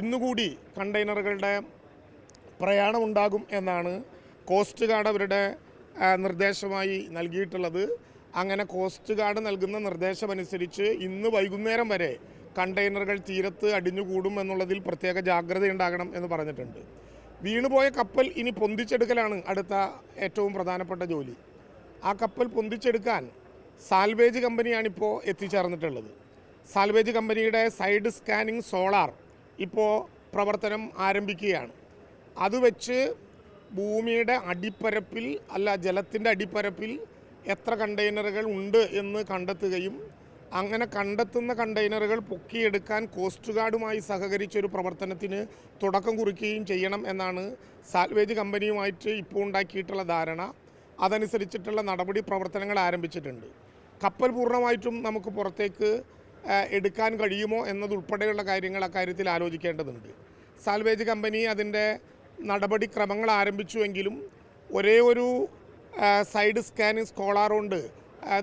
ഇന്നുകൂടി കണ്ടെയ്നറുകളുടെ പ്രയാണമുണ്ടാകും എന്നാണ് coast guard അവരുടെ നിർദ്ദേശമായി നൽകിയിട്ടുള്ളത്. അങ്ങനെ കോസ്റ്റ് ഗാർഡ് നൽകുന്ന നിർദ്ദേശമനുസരിച്ച് ഇന്ന് വൈകുന്നേരം വരെ കണ്ടെയ്നറുകൾ തീരത്ത് അടിഞ്ഞുകൂടും എന്നുള്ളതിൽ പ്രത്യേക ജാഗ്രത ഉണ്ടാകണം എന്ന് പറഞ്ഞിട്ടുണ്ട്. വീണുപോയ കപ്പൽ ഇനി പൊന്തിച്ചെടുക്കലാണ് അടുത്ത ഏറ്റവും പ്രധാനപ്പെട്ട ജോലി. ആ കപ്പൽ പൊന്തിച്ചെടുക്കാൻ സാൽവേജ് കമ്പനിയാണിപ്പോൾ എത്തിച്ചേർന്നിട്ടുള്ളത്. സാൽവേജ് കമ്പനിയുടെ സൈഡ് സ്കാനിങ് സോളാർ ഇപ്പോൾ പ്രവർത്തനം ആരംഭിക്കുകയാണ്. അത് വെച്ച് ഭൂമിയുടെ അടിപ്പരപ്പിൽ അല്ല ജലത്തിന്റെ അടിപ്പരപ്പിൽ എത്ര കണ്ടെയ്നറുകൾ ഉണ്ട് എന്ന് കണ്ടെത്തുകയും അങ്ങനെ കണ്ടെത്തുന്ന കണ്ടെയ്നറുകൾ പൊക്കിയെടുക്കാൻ കോസ്റ്റ് ഗാർഡുമായി സഹകരിച്ചൊരു പ്രവർത്തനത്തിന് തുടക്കം കുറിക്കുകയും ചെയ്യണം എന്നാണ് സാൽവേജ് കമ്പനിയുമായിട്ട് ഇപ്പോൾ ഉണ്ടാക്കിയിട്ടുള്ള ധാരണ. അതനുസരിച്ചിട്ടുള്ള നടപടി പ്രവർത്തനങ്ങൾ ആരംഭിച്ചിട്ടുണ്ട്. കപ്പൽ പൂർണമായിട്ടും നമുക്ക് പുറത്തേക്ക് എടുക്കാൻ കഴിയുമോ എന്നതുൾപ്പെടെയുള്ള കാര്യങ്ങൾ അക്കാര്യത്തിൽ ആലോചിക്കേണ്ടതുണ്ട്. സാൽവേജ് കമ്പനി അതിന്റെ നടപടിക്രമങ്ങൾ ആരംഭിച്ചുവെങ്കിലും ഒരേ ഒരു സൈഡ് സ്കാനിങ് സ്കോളാർ കൊണ്ട്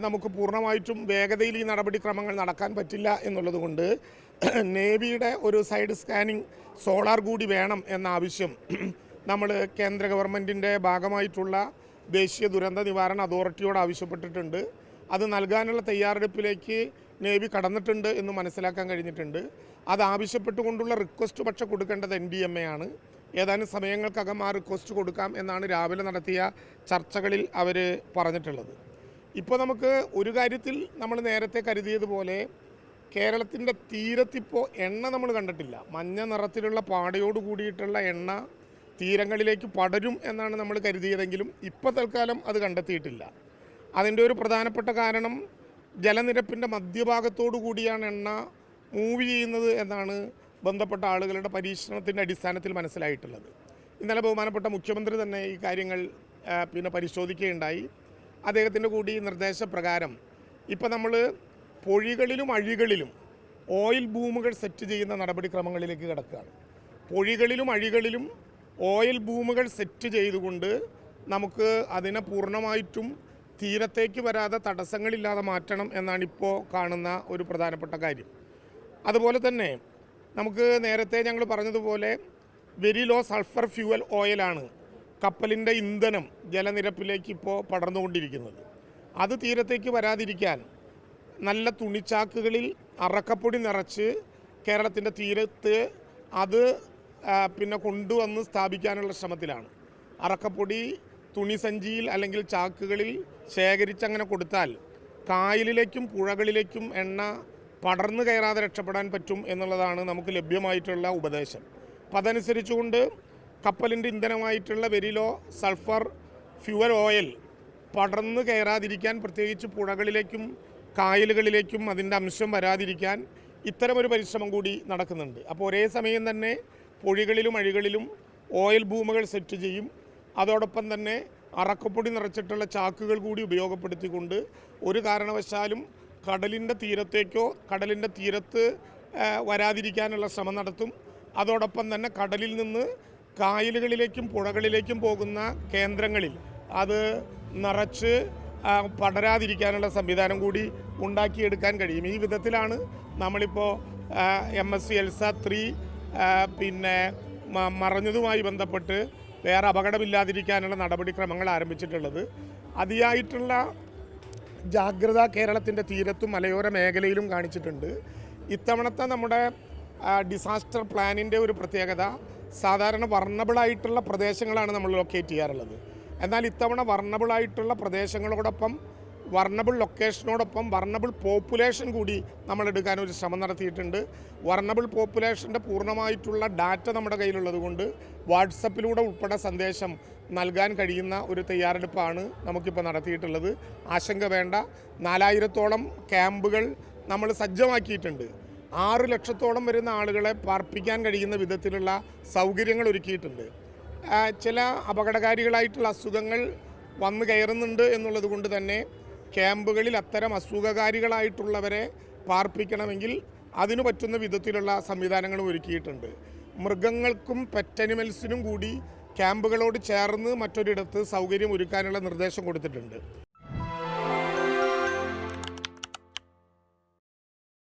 നമുക്ക് പൂർണമായിട്ടും വേഗതയിൽ ഈ നടപടിക്രമങ്ങൾ നടക്കാൻ പറ്റില്ല എന്നുള്ളതുകൊണ്ട് നേവിയുടെ ഒരു സൈഡ് സ്കാനിങ് സോളാർ കൂടി വേണം എന്ന ആവശ്യം നമ്മൾ കേന്ദ്ര ഗവൺമെന്റിന്റെ ഭാഗമായിട്ടുള്ള ദേശീയ ദുരന്ത നിവാരണ അതോറിറ്റിയോട് ആവശ്യപ്പെട്ടിട്ടുണ്ട്. അത് നൽകാനുള്ള തയ്യാറെടുപ്പിലേക്ക് നേവി കടന്നിട്ടുണ്ട് എന്ന് മനസ്സിലാക്കാൻ കഴിഞ്ഞിട്ടുണ്ട്. അത് ആവശ്യപ്പെട്ടുകൊണ്ടുള്ള റിക്വസ്റ്റ് പക്ഷെ കൊടുക്കേണ്ടത് എൻ ഡി എം എ ആണ്. ഏതാനും സമയങ്ങൾക്കകം ആ റിക്വസ്റ്റ് കൊടുക്കാം എന്നാണ് രാവിലെ നടത്തിയ ചർച്ചകളിൽ അവർ പറഞ്ഞിട്ടുള്ളത്. ഇപ്പോൾ നമുക്ക് ഒരു കാര്യത്തിൽ നമ്മൾ നേരത്തെ കരുതിയതുപോലെ കേരളത്തിന്റെ തീരത്തിപ്പോൾ എണ്ണ നമ്മൾ കണ്ടിട്ടില്ല. മഞ്ഞ നിറത്തിലുള്ള പാടയോട് കൂടിയിട്ടുള്ള എണ്ണ തീരങ്ങളിലേക്ക് പടരും എന്നാണ് നമ്മൾ കരുതിയതെങ്കിലും ഇപ്പോൾ തൽക്കാലം അത് കണ്ടെത്തിയിട്ടില്ല. അതിന്റെ ഒരു പ്രധാനപ്പെട്ട കാരണം ജലനിരപ്പിന്റെ മധ്യഭാഗത്തോടു കൂടിയാണ് എണ്ണ മൂവ് ചെയ്യുന്നത് എന്നാണ് ബന്ധപ്പെട്ട ആളുകളുടെ പരീക്ഷണത്തിന്റെ അടിസ്ഥാനത്തിൽ മനസ്സിലായിട്ടുള്ളത്. ഇന്നലെ ബഹുമാനപ്പെട്ട മുഖ്യമന്ത്രി തന്നെ ഈ കാര്യങ്ങൾ പിന്നെ പരിശോധിക്കുകയുണ്ടായി. അദ്ദേഹത്തിന്റെ കൂടി നിർദ്ദേശപ്രകാരം ഇപ്പോൾ നമ്മൾ പൊഴികളിലും അഴികളിലും ഓയിൽ ഭൂമുകൾ സെറ്റ് ചെയ്യുന്ന നടപടിക്രമങ്ങളിലേക്ക് കിടക്കുകയാണ്. പൊഴികളിലും അഴികളിലും ഓയിൽ ഭൂമുകൾ സെറ്റ് ചെയ്തുകൊണ്ട് നമുക്ക് അതിനെ പൂർണമായിട്ടും തീരത്തേക്ക് വരാതെ തടസ്സങ്ങളില്ലാതെ മാറ്റണം എന്നാണ് ഇപ്പോൾ കാണുന്ന ഒരു പ്രധാനപ്പെട്ട കാര്യം. അതുപോലെ തന്നെ നമുക്ക് നേരത്തെ ഞങ്ങൾ പറഞ്ഞതുപോലെ വെരി ലോ സൾഫർ ഫ്യൂവൽ ഓയിലാണ് കപ്പലിന്റെ ഇന്ധനം ജലനിരപ്പിലേക്ക് ഇപ്പോൾ പടർന്നുകൊണ്ടിരിക്കുന്നത്. അത് തീരത്തേക്ക് വരാതിരിക്കാൻ നല്ല തുണിച്ചാക്കുകളിൽ അറക്കപ്പൊടി നിറച്ച് കേരളത്തിന്റെ തീരത്ത് അത് പിന്നെ കൊണ്ടുവന്ന് സ്ഥാപിക്കാനുള്ള ശ്രമത്തിലാണ്. അറക്കപ്പൊടി തുണിസഞ്ചിയിൽ അല്ലെങ്കിൽ ചാക്കുകളിൽ ശേഖരിച്ചങ്ങനെ കൊടുത്താൽ കായലിലേക്കും പുഴകളിലേക്കും എണ്ണ പടർന്നു കയറാതെ രക്ഷപ്പെടാൻ പറ്റും എന്നുള്ളതാണ് നമുക്ക് ലഭ്യമായിട്ടുള്ള ഉപദേശം. അപ്പം അതനുസരിച്ചുകൊണ്ട് കപ്പലിന്റെ ഇന്ധനമായിട്ടുള്ള very low sulphur fuel oil പടർന്നു കയറാതിരിക്കാൻ പ്രത്യേകിച്ച് പുഴകളിലേക്കും കായലുകളിലേക്കും അതിന്റെ അംശം വരാതിരിക്കാൻ ഇത്തരമൊരു പരിശ്രമം കൂടി നടക്കുന്നുണ്ട്. അപ്പോൾ ഒരേ സമയം തന്നെ പൊഴികളിലും അഴികളിലും ഓയിൽ ഭൂമികൾ സെറ്റ് ചെയ്യും. അതോടൊപ്പം തന്നെ അറക്കപ്പൊടി നിറച്ചിട്ടുള്ള ചാക്കുകൾ കൂടി ഉപയോഗപ്പെടുത്തിക്കൊണ്ട് ഒരു കാരണവശാലും കടലിന്റെ തീരത്തേക്കോ കടലിന്റെ തീരത്ത് വരാതിരിക്കാനുള്ള ശ്രമം നടത്തും. അതോടൊപ്പം തന്നെ കടലിൽ നിന്ന് കായലുകളിലേക്കും പുഴകളിലേക്കും പോകുന്ന കേന്ദ്രങ്ങളിൽ അത് നിറച്ച് പടരാതിരിക്കാനുള്ള സംവിധാനം കൂടി ഉണ്ടാക്കിയെടുക്കാൻ കഴിയും. ഈ വിധത്തിലാണ് നമ്മളിപ്പോൾ M S C Elsa three പിന്നെ മറഞ്ഞതുമായി ബന്ധപ്പെട്ട് വേറെ അപകടമില്ലാതിരിക്കാനുള്ള നടപടിക്രമങ്ങൾ ആരംഭിച്ചിട്ടുള്ളത്. അതിയായിട്ടുള്ള ജാഗ്രത കേരളത്തിന്റെ തീരത്തും മലയോര മേഖലയിലും കാണിച്ചിട്ടുണ്ട്. ഇത്തവണത്തെ നമ്മുടെ ഡിസാസ്റ്റർ പ്ലാനിന്റെ ഒരു പ്രത്യേകത സാധാരണ വർണബിളായിട്ടുള്ള പ്രദേശങ്ങളാണ് നമ്മൾ ലൊക്കേറ്റ് ചെയ്യാറുള്ളത്. എന്നാൽ ഇത്തവണ വർണബിളായിട്ടുള്ള പ്രദേശങ്ങളോടൊപ്പം വർണബിൾ ലൊക്കേഷനോടൊപ്പം വർണബിൾ പോപ്പുലേഷൻ കൂടി നമ്മൾ എടുക്കാൻ ഒരു ശ്രമം നടത്തിയിട്ടുണ്ട്. വർണബിൾ പോപ്പുലേഷന്റെ പൂർണമായിട്ടുള്ള ഡാറ്റ നമ്മുടെ കയ്യിലുള്ളത് കൊണ്ട് വാട്സപ്പിലൂടെ ഉൾപ്പെടെ സന്ദേശം നൽകാൻ കഴിയുന്ന ഒരു തയ്യാറെടുപ്പാണ് നമുക്കിപ്പോൾ നടത്തിയിട്ടുള്ളത്. ആശങ്ക വേണ്ട. നാലായിരത്തോളം ക്യാമ്പുകൾ നമ്മൾ സജ്ജമാക്കിയിട്ടുണ്ട്. ആറ് ലക്ഷത്തോളം വരുന്ന ആളുകളെ പാർപ്പിക്കാൻ കഴിയുന്ന വിധത്തിലുള്ള സൗകര്യങ്ങൾ ഒരുക്കിയിട്ടുണ്ട്. ചില അപകടകാരികളായിട്ടുള്ള അസുഖങ്ങൾ വന്നു കയറുന്നുണ്ട് എന്നുള്ളത് കൊണ്ട് തന്നെ ക്യാമ്പുകളിൽ അത്തരം അസുഖകാരികളായിട്ടുള്ളവരെ പാർപ്പിക്കണമെങ്കിൽ അതിനു പറ്റുന്ന വിധത്തിലുള്ള സംവിധാനങ്ങൾ ഒരുക്കിയിട്ടുണ്ട്. മൃഗങ്ങൾക്കും പെറ്റനിമൽസിനും കൂടി ക്യാമ്പുകളോട് ചേർന്ന് മറ്റൊരിടത്ത് സൗകര്യം ഒരുക്കാനുള്ള നിർദ്ദേശം കൊടുത്തിട്ടുണ്ട്.